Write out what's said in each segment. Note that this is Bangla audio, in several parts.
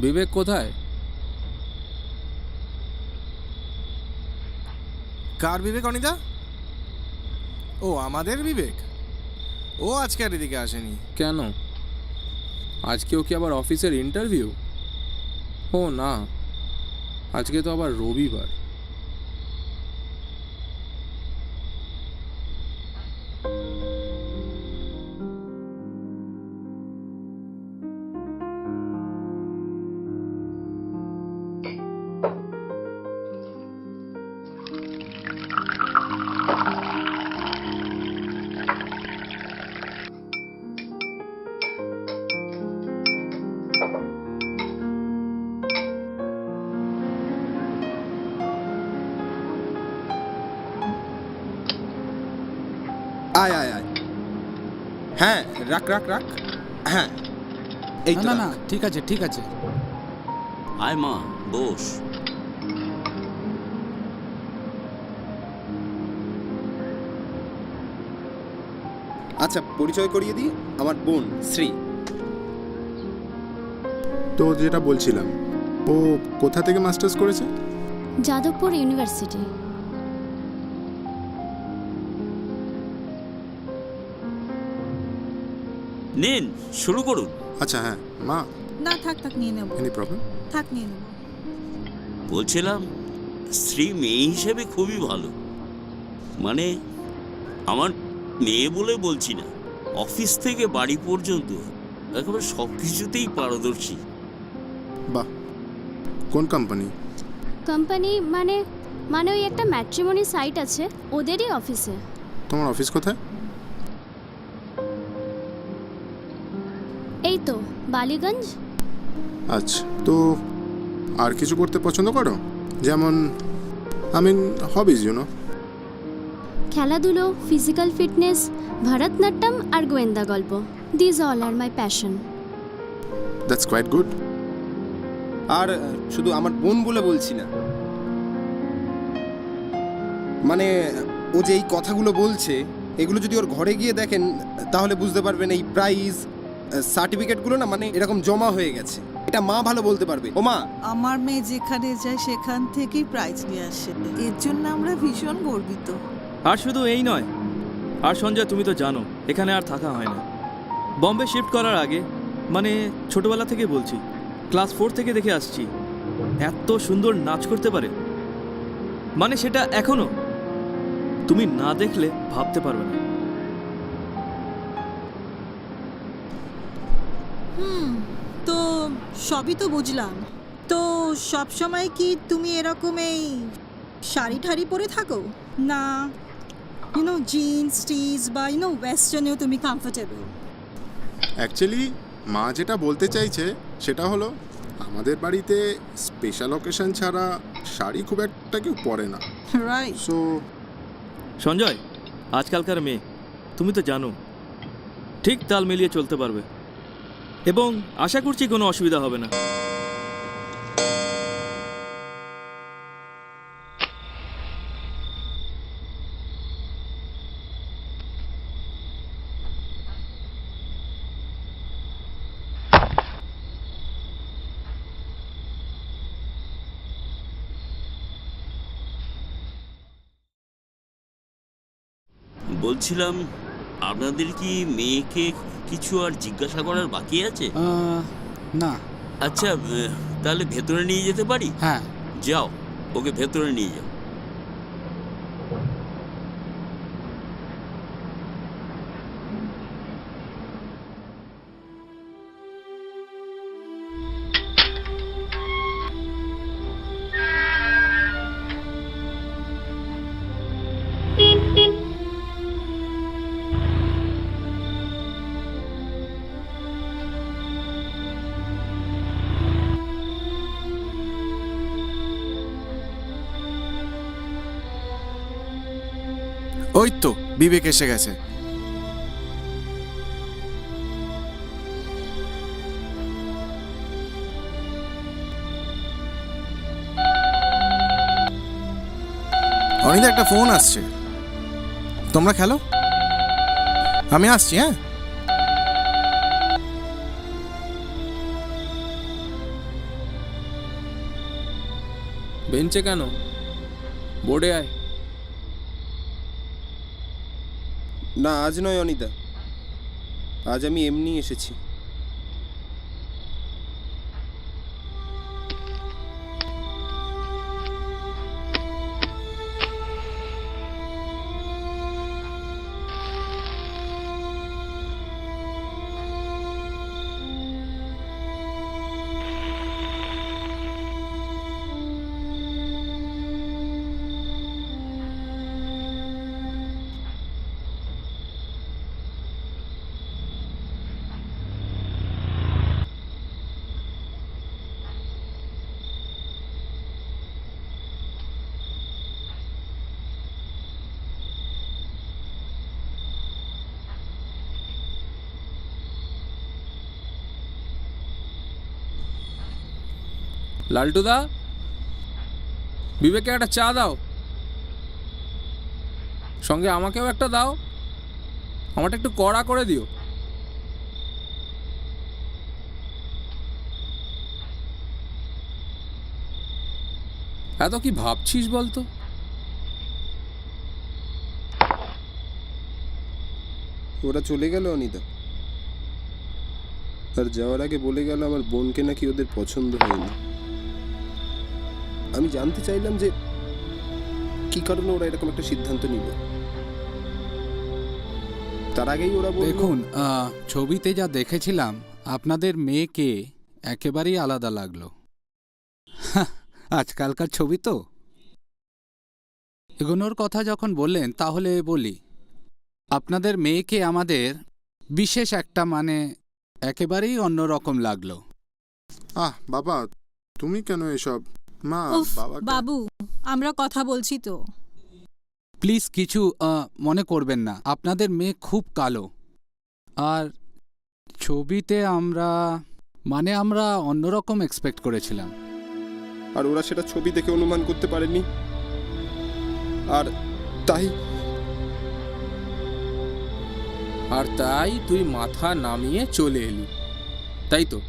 বিবেক কোথায়? কার বিবেক অনিতা? ও আমাদের বিবেক? ও আজকে আর এদিকে আসেনি। কেন? আজকেও কি আবার অফিসের ইন্টারভিউ ও না আজকে তো আবার রবিবার। হ্যাঁ রাখ রাখ রাখ। হ্যাঁ এই না তো না রাখ। না ঠিক আছে ঠিক আছে। আয় মা বস। আচ্ছা পরিচয় করিয়ে দিই আমার বোন শ্রী। তো যেটা বলছিলাম ও কোথা থেকে মাস্টার্স করেছে? যাদবপুর ইউনিভার্সিটি। নিন শুরু করুন। আচ্ছা হ্যাঁ মা। না থাক থাক নিয়ে নেব। এনি প্রবলেম থাক নিয়ে নেব। বলছিলাম স্ত্রী মেয়ে হিসেবে খুবই ভালো। মানে আমার মেয়ে বলে বলছি না অফিস থেকে বাড়ি পর্যন্ত একেবারে সব কিছুতেই পারদর্শী। বাহ। কোন কোম্পানি কোম্পানি মানে মানে ওই একটা ম্যাট্রিমনি সাইট আছে ওদেরই অফিসে তোমার অফিস কোথায়? বালিগঞ্জ? আচ্ছা তো আর কিছু করতে পছন্দ করো? যেমন I mean hobbies you know খেলাধুলো ফিজিক্যাল ফিটনেস ভরতনাট্যম আর গোয়েন্দা গল্প। These all are my passion that's quite good আর শুধু আমার বোন বলে বলছি না। মানে ও যে এই কথাগুলো বলছে এগুলো যদি ওর ঘরে গিয়ে দেখেন তাহলে বুঝতে পারবেন এই প্রাইজ সার্টিফিকেটগুলো না মানে এরকম জমা হয়ে গেছে। এটা মা ভালো বলতে পারবে। ও মা! আমার মেয়ে যেখানে যায় সেখান থেকেই প্রাইজ নিয়ে আসে। এর জন্য আমরা ভীষণ গর্বিত। আর শুধু এই নয় আর সঞ্জয় তুমি তো জানো এখানে আর থাকা হয় না। বম্বে শিফট করার আগে মানে ছোটবেলা থেকে বলছি ক্লাস ফোর থেকে দেখে আসছি এত সুন্দর নাচ করতে পারে। মানে সেটা এখনও? তুমি না দেখলে ভাবতে পারবে না। হুম তো সবই তো বুঝলাম। তো সব সময় কি তুমি এরকম এই শাড়ি ঠাড়ি পরে থাকো? না ইউনো জিন্স টিজ বা ইউনো ওয়েস্টার্নেও তুমি কমফোর্টেবল অ্যাকচুয়ালি মা যেটা বলতে চাইছে সেটা হলো আমাদের বাড়িতে স্পেশাল অকেশন ছাড়া শাড়ি খুব একটা কেউ পরে না। রাইট সো সঞ্জয় আজকালকার মেয়ে তুমি তো জানো ঠিক তাল মিলিয়ে চলতে পারবে। এবং আশা করছি কোনো অসুবিধা হবে না। বলছিলাম আপনাদের কি মেয়েকে কিছু আর জিজ্ঞাসা করার বাকি আছে? না। আচ্ছা তাহলে ভেতরে নিয়ে যেতে পারি? হ্যাঁ। যাও ওকে ভেতরে নিয়ে যাও। ওই তো, বিবেক এসে গেছে। অনিদা একটা ফোন আসছে। তোমরা খেলো? আমি আসছি হ্যাঁ? বেঞ্চে কেন? বোর্ডে আয়। না আজ নয় অনিতা। আজ আমি এমনি এসেছি। লালটুদা বিবেকে একটা চা দাও। সঙ্গে আমাকেও একটা দাও। আমারটা একটু কড়া করে দিও। এত কি ভাবছিস বলতো? ওরা চলে গেল অনিদা আর যাওয়ার আগে বলে গেল আমার বোনকে নাকি ওদের পছন্দ হয়নি। আমি জানতে চাইলাম যে কি কারণে ওরা এরকম একটা সিদ্ধান্ত নিল? তার আগেই ওরা দেখুন ছবিতে যা দেখেছিলাম আপনাদের মেয়েকে একেবারেই আলাদা লাগল। আজকালকার ছবি তো। এগোনোর কথা যখন বললেন তাহলে বলি আপনাদের মেয়েকে আমাদের বিশেষ একটা মানে একেবারেই অন্যরকম লাগল। আহ বাবা তুমি কেন এসব? মা উফ বাবা বাবু আমরা কথা বলছি তো। প্লিজ কিছু আহ, মনে করবেন না। আপনাদের মেয়ে খুব কালো। আর ছবিতে আমরা মানে আমরা অন্যরকম এক্সপেক্ট করেছিলাম। আর ওরা সেটা ছবি দেখে অনুমান করতে পারেনি। আর তাই আর তাই তুই মাথা নামিয়ে চলে এলি। তাই তো?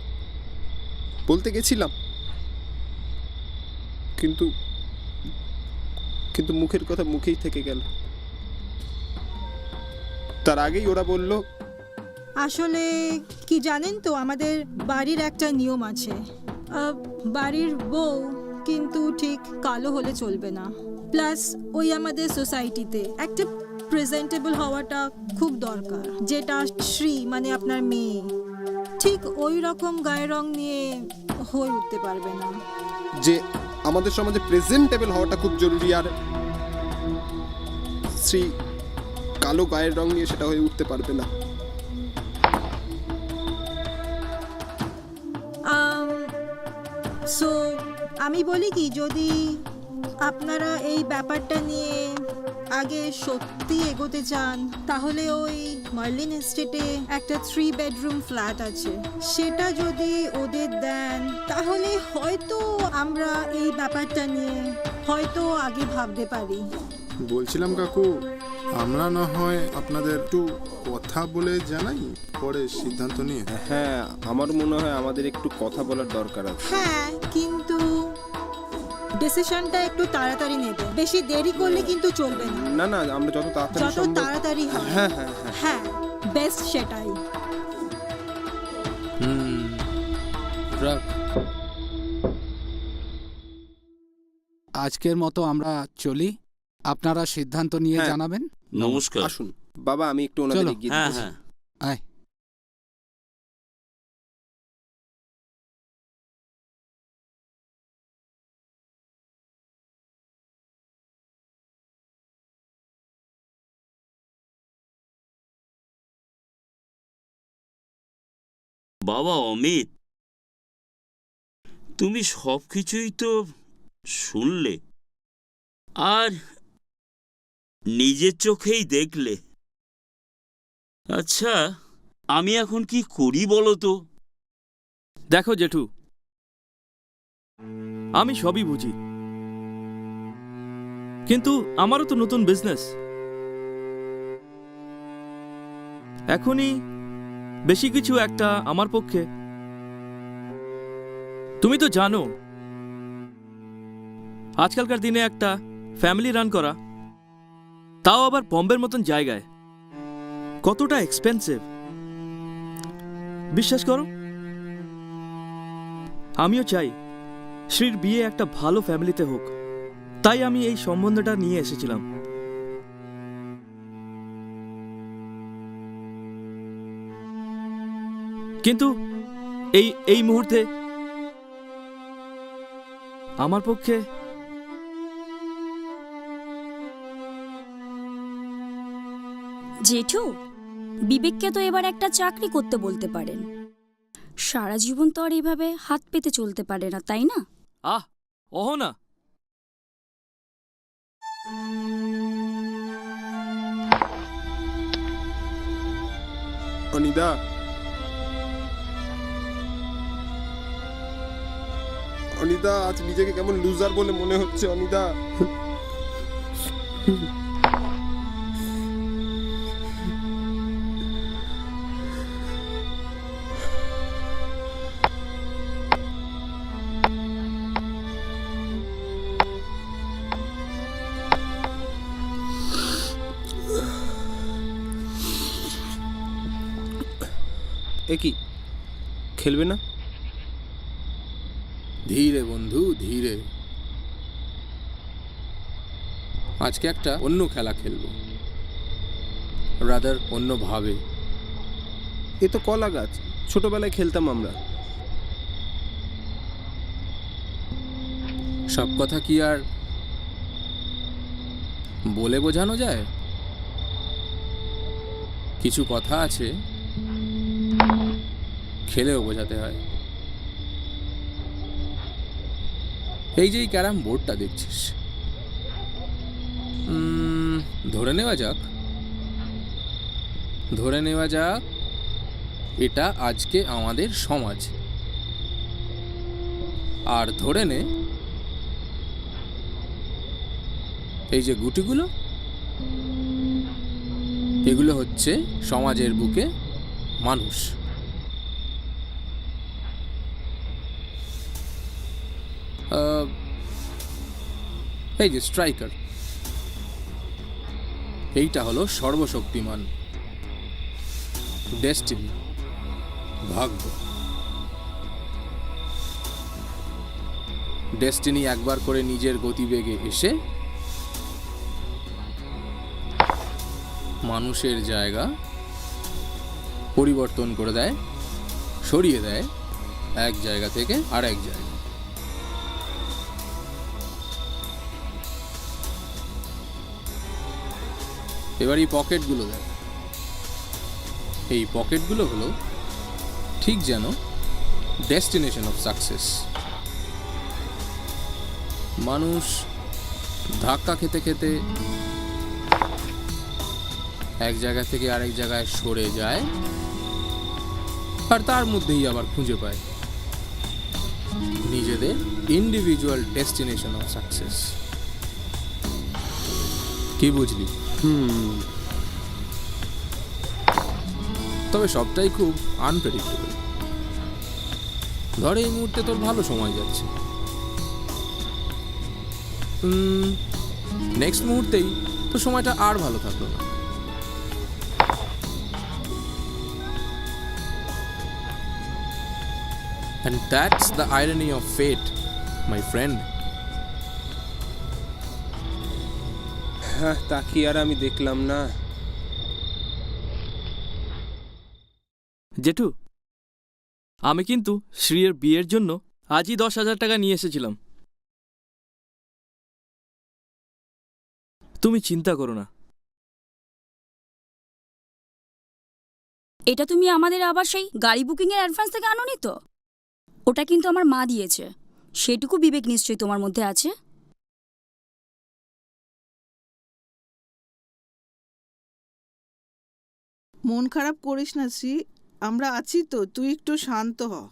বলতে গেছিলাম কিন্তু কিন্তু মুখের কথা মুখেই থেকে গেল। তার আগেই ওরা বলল আসলে কি জানেন তো আমাদের বাড়ির একটা নিয়ম আছে। আহ, বাড়ির বউ কিন্তু ঠিক কালো হলে চলবে না। প্লাস ওই আমাদের সোসাইটিতে একটা প্রেজেন্টেবল হওয়াটা খুব দরকার যেটা শ্রী মানে আপনার মেয়ে ঠিক ওই রকম গায়ের রং নিয়ে হয়ে উঠতে পারবে না। যে আমাদের সমাজে প্রেজেন্টেবল হওয়াটা খুব জরুরি। আর শ্রী কালো গায়ের রং নিয়ে সেটা হয়ে উঠতে পারবে না। সো আমি বলি কি, যদি আপনারা এই ব্যাপারটা নিয়ে আগে সত্যি এগোতে চান তাহলে ওই মার্লিন এস্টেটে একটা থ্রি বেডরুম ফ্ল্যাট আছে। সেটা যদি ওদের দেন তাহলে হয়তো আমরা এই ব্যাপারটা নিয়ে হয়তো আগে ভাবতে পারি। বলছিলাম কাকু আমরা না হয় আপনাদের একটু কথা বলে জানাই পরে সিদ্ধান্ত নিয়ে। হ্যাঁ আমার মনে হয় আমাদের একটু কথা বলার দরকার আছে। হ্যাঁ কিন্তু ডিসিশনটা একটু তাড়াতাড়ি নেবে। বেশি দেরি করলে কিন্তু চলবে না। না না আমরা যত তাড়াতাড়ি যত সম্ভব তাড়াতাড়ি হয় হ্যাঁ হ্যাঁ হ্যাঁ। হ্যাঁ বেস্ট সেটাই। হুম রাখ। আজকের মতো আমরা চলি। আপনারা সিদ্ধান্ত নিয়ে হ্যাঁ। জানাবেন। নমস্কার। আসুন। বাবা আমি একটু ওনাদের চলো। হ্যাঁ হ্যাঁ। বাবা অমিত, তুমি সব কিছুই তো শুনলে আর নিজের চোখেই দেখলে। আচ্ছা আমি এখন কি করি বলো তো? দেখো জেঠু, আমি সবই বুঝি। কিন্তু আমারও তো নতুন বিজনেস এখনই বেশি কিছু একটা আমার পক্ষে। তুমি তো জানো, আজকালকার দিনে একটা ফ্যামিলি রান করা, তাও আবার বম্বের মতন জায়গায়। কতটা এক্সপেন্সিভ বিশ্বাস করো, আমিও চাই শ্রীর বিয়ে একটা ভালো ফ্যামিলিতে হোক। তাই আমি এই সম্বন্ধটা নিয়ে এসেছিলাম। কিন্তু এই এই মুহূর্তে আমার পক্ষে জেঠু বিবেককে তো এবার একটা চাকরি করতে বলতে পারেন। সারা জীবন তো আর এভাবে হাত পেতে চলতে পারে না তাই না? আহ ওহ না অনিদা অনিদা আজ নিজেকে কেমন লুজার বলে মনে হচ্ছে অনিদা এ কি? খেলবে না ধীরে বন্ধু ধীরে আজকে একটা অন্য খেলা খেলব। রাদার অন্যভাবে এ তো কলা গাছ, ছোটবেলায় খেলতাম আমরা। সব কথা কি আর বলে বোঝানো যায়? কিছু কথা আছে, খেলেও বোঝাতে হয়। এই যে এই ক্যারাম বোর্ডটা দেখছিস। ধরে নেওয়া যাক। ধরে নেওয়া যাক, এটা আজকে আমাদের সমাজ। আর ধরে নে, এই যে গুটিগুলো, এগুলো হচ্ছে সমাজের বুকে মানুষ। এই যে স্ট্রাইকার। এইটা হলো সর্বশক্তিমান। ডেস্টিনি ভাগ্য। ডেস্টিনি একবার করে নিজের গতিবেগে এসে মানুষের জায়গা পরিবর্তন করে দেয়, সরিয়ে দেয় এক জায়গা থেকে আর এক জায়গা এবার এই পকেটগুলো দেয় এই পকেটগুলো হলো ঠিক যেন ডেস্টিনেশন অফ সাকসেস মানুষ ধাক্কা খেতে খেতে এক জায়গা থেকে আরেক জায়গায় সরে যায়, আর তার মধ্যেই আবার খুঁজে পায় নিজেদের ইন্ডিভিজুয়াল ডেস্টিনেশন অফ সাকসেস কি বুঝলি? হুম। তবে সবটাই খুব আনপ্রেডিক্টেবল ধর এই মুহূর্তে তোর ভালো সময় যাচ্ছে। নেক্সট মুহূর্তেই তো সময়টা আর ভালো থাকল না। And that's the irony of fate, my friend. হ্যাঁ তা কি আর আমি দেখলাম না? জেঠু আমি কিন্তু শ্রীয়ের বিয়ের জন্য আজই দশ হাজার টাকা নিয়ে এসেছিলাম। তুমি চিন্তা করো না। এটা তুমি আমাদের আবার সেই গাড়ি বুকিংয়ের অ্যাডভান্স থেকে আনোনি তো? ওটা কিন্তু আমার মা দিয়েছে। সেটুকু বিবেক নিশ্চয়ই তোমার মধ্যে আছে। মন খারাপ করিস না শ্রী আমরা আছি তো, তুই একটু শান্ত হ।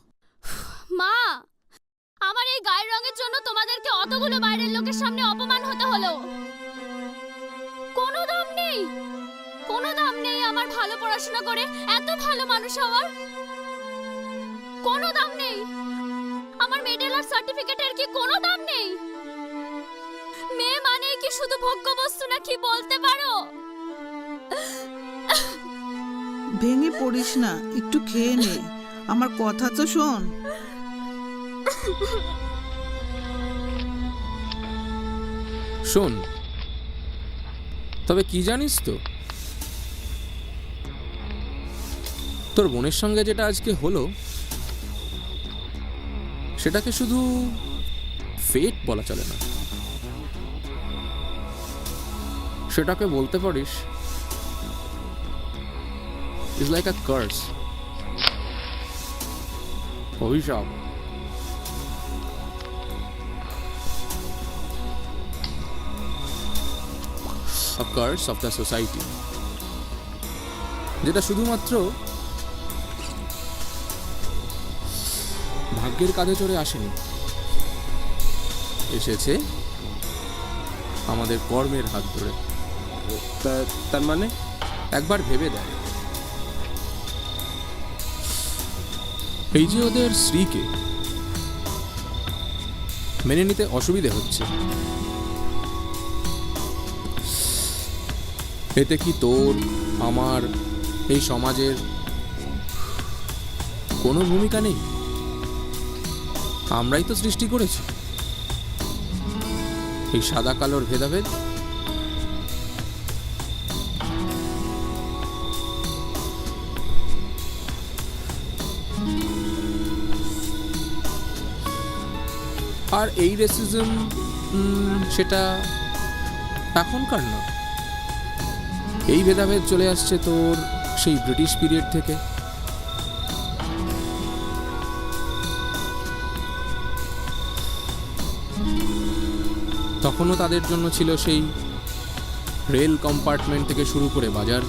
মা! আমার এই গায়ের রঙের জন্য তোমাদেরকে অতগুলো বাইরের লোকের সামনে অপমান হতে হলো। কোনো দাম নেই। কোনো দাম নেই আমার ভালো পড়াশোনা করে এত ভালো মানুষ হওয়ার। কোনো দাম নেই। আমার মেডেল আর সার্টিফিকেটের কি কোনো দাম নেই? মেয়ে মানে কি শুধু ভোগ্যবস্তু নাকি বলতে পারো? ভেঙে পড়িস না, একটু খেয়ে নে। আমার কথা তো শোন। শোন, তবে কি জানিস তো? তোর বোনের সঙ্গে যেটা আজকে হলো, সেটাকে শুধু ফেট বলা চলে না। সেটাকে বলতে পারিস ইজ লাইক আ কার্স অভিশাপ a curse of the society. যেটা শুধুমাত্র ভাগ্যের কাঁধে চড়ে আসেনি। এসেছে আমাদের কর্মের হাত ধরে। তার মানে? একবার ভেবে দেয় এই যে ওদের স্ত্রীকে, মেনে নিতে অসুবিধে হচ্ছে। এতে কি তোর, আমার, এই সমাজের কোনো ভূমিকা নেই? আমরাই তো সৃষ্টি করেছি। এই সাদা কালোর ভেদাভেদ আর এই রেসিজম সেটা এখনকার না। এই ভেদাভেদ চলে আসছে তোর সেই ব্রিটিশ পিরিয়ড থেকে। তখনও তাদের জন্য ছিল সেই রেল কম্পার্টমেন্ট থেকে শুরু করে বাজার।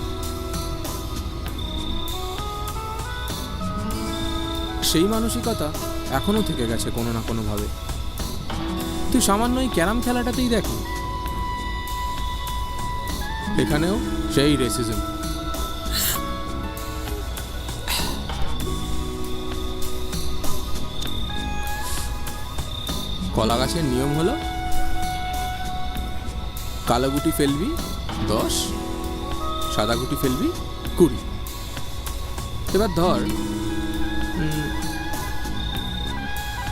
সেই মানসিকতা এখনও থেকে গেছে কোনো না কোনোভাবে। তুই সামান্য এই ক্যারাম খেলাটাতেই দেখ। এখানেও সেই রেসিজম কলা গাছের নিয়ম হলো, কালো গুটি ফেলবি দশ, সাদা গুটি ফেলবি কুড়ি। এবার ধর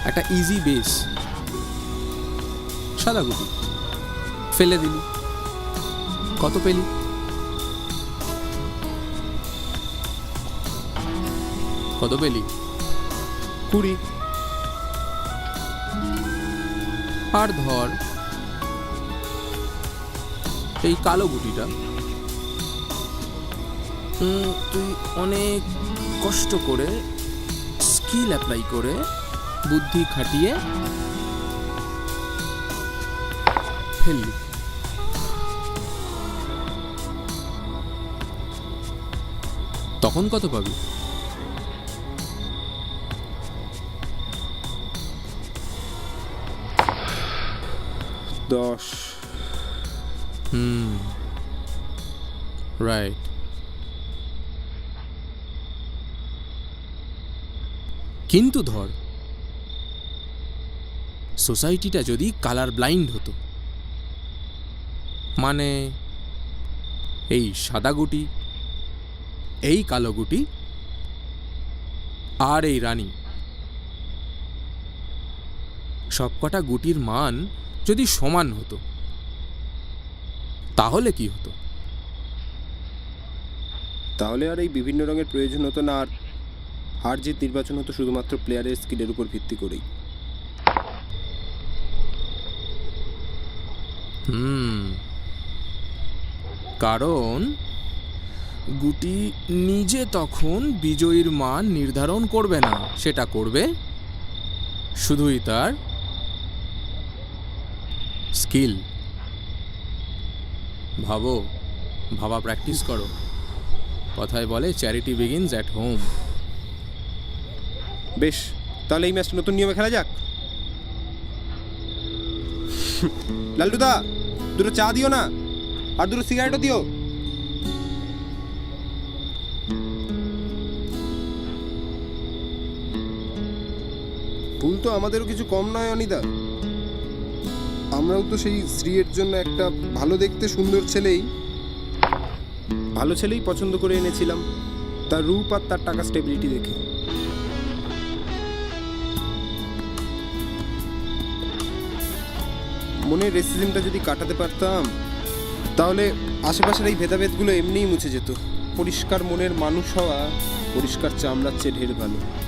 একটা ইজি বেস সাদা গুটি। ফেলে দিলি। কত পেলি? কত পেলি? কুড়ি। আর ধর এই কালো গুটিটা। তুই অনেক কষ্ট করে স্কিল অ্যাপ্লাই করে বুদ্ধি খাটিয়ে ফেললি তখন কত পাবি? দশ। হুম। রাইট। কিন্তু ধর সোসাইটিটা যদি কালার ব্লাইন্ড হতো। মানে এই সাদা গুটি এই কালো গুটি আর এই রানী। সবকটা গুটির মান যদি সমান হতো তাহলে কি হতো? তাহলে আর এই বিভিন্ন রঙের প্রয়োজন হতো না আর হার জিত নির্বাচন হতো শুধুমাত্র প্লেয়ারের স্কিলের উপর ভিত্তি করেই। হুম কারণ গুটি নিজে তখন বিজয়ীর মান নির্ধারণ করবে না, সেটা করবে শুধুই তার স্কিল। ভাবো, ভাবা প্র্যাকটিস করো। কথায় বলে চ্যারিটি বিগিনস অ্যাট হোম বেশ, তাহলে এই ম্যাচটা নতুন নিয়মে খেলা যাক। লাল্টুদা দুটো চা দিও না। আর দুটো সিগারেটও দিও। ভুল তো আমাদেরও কিছু কম নয়, অনিদা। আমরাও তো সেই স্ত্রীর জন্য একটা ভালো দেখতে সুন্দর ছেলেই। ভালো ছেলেই পছন্দ করে এনেছিলাম। তার রূপ আর তার টাকা স্টেবিলিটি দেখে। মনের রেসিজমটা যদি কাটাতে পারতাম তাহলে আশেপাশের এই ভেদাভেদগুলো এমনিই মুছে যেত। পরিষ্কার মনের মানুষ হওয়া, পরিষ্কার চামড়ার চেয়ে ঢের ভালো।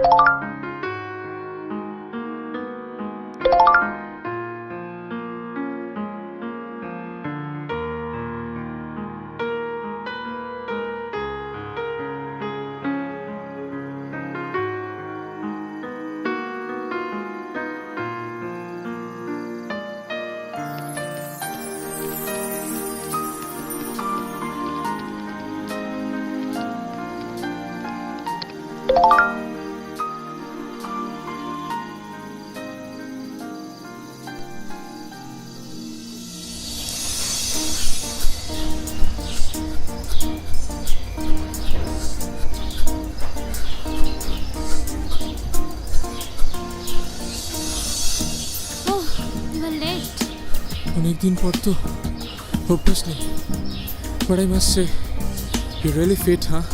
you. অনেকদিন পর তো অভ্যাস নেই। But I must say you really fit হ্যাঁ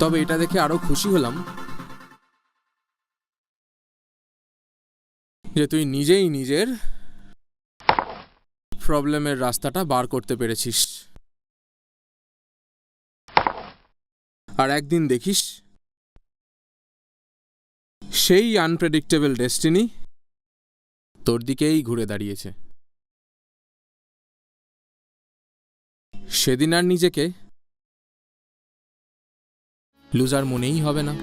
তবে এটা দেখে আরও খুশি হলাম যে তুই নিজেই নিজের প্রবলেমের রাস্তাটা বার করতে পেরেছিস। আর একদিন দেখিস, সেই আনপ্রেডিক্টেবল ডেস্টিনি তোর দিকেই ঘুরে দাঁড়িয়েছে। সেদিন আর নিজেকে লুজার মনেই হবে না।